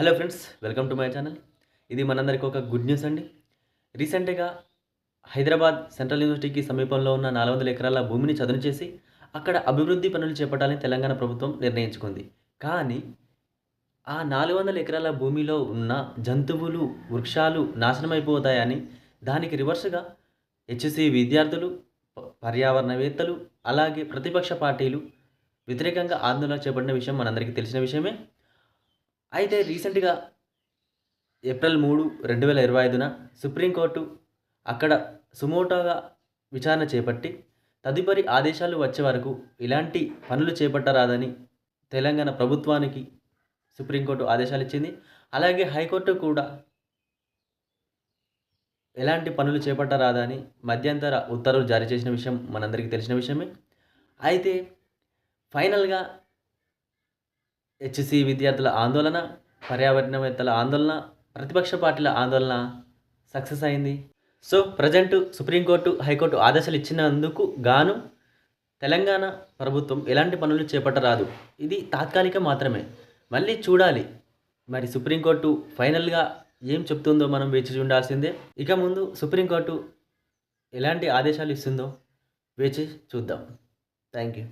Hello friends welcome to my channel. ఇది మనందరికీ ఒక గుడ్ న్యూస్ అండి. రీసెంట్గా హైదరాబాద్ సెంట్రల్ యూనివర్సిటీకి సమీపంలో ఉన్న నాలుగు వందల ఎకరాల భూమిని చదును చేసి అక్కడ అభివృద్ధి పనులు చేపట్టాలని తెలంగాణ ప్రభుత్వం నిర్ణయించుకుంది. కానీ ఆ నాలుగు వందల ఎకరాల భూమిలో ఉన్న జంతువులు వృక్షాలు నాశనమైపోతాయని దానికి రివర్స్గా హెచ్సి విద్యార్థులు పర్యావరణవేత్తలు అలాగే ప్రతిపక్ష పార్టీలు వ్యతిరేకంగా ఆందోళన చేపట్టిన విషయం మనందరికీ తెలిసిన విషయమే. అయితే రీసెంట్గా ఏప్రిల్ మూడు రెండు వేల ఇరవై ఐదున సుప్రీంకోర్టు అక్కడ సుమోటోగా విచారణ చేపట్టి తదుపరి ఆదేశాలు వచ్చే వరకు ఇలాంటి పనులు చేపట్టరాదని తెలంగాణ ప్రభుత్వానికి సుప్రీంకోర్టు ఆదేశాలు ఇచ్చింది. అలాగే హైకోర్టు కూడా ఎలాంటి పనులు చేపట్టరాదని మధ్యంతర ఉత్తర్వులు జారీ చేసిన విషయం మనందరికీ తెలిసిన విషయమే. అయితే ఫైనల్గా హెచ్సి విద్యార్థుల ఆందోళన పర్యావరణవేత్తల ఆందోళన ప్రతిపక్ష పార్టీల ఆందోళన సక్సెస్ అయింది. సో ప్రజెంట్ సుప్రీంకోర్టు హైకోర్టు ఆదేశాలు ఇచ్చినందుకు గాను తెలంగాణ ప్రభుత్వం ఎలాంటి పనులు చేపట్టరాదు. ఇది తాత్కాలిక మాత్రమే. మళ్ళీ చూడాలి. మరి సుప్రీంకోర్టు ఫైనల్గా ఏం చెప్తుందో మనం వేచి చూడాల్సిందే. ఇక ముందు సుప్రీంకోర్టు ఎలాంటి ఆదేశాలు ఇస్తుందో వేచి చూద్దాం. Thank you.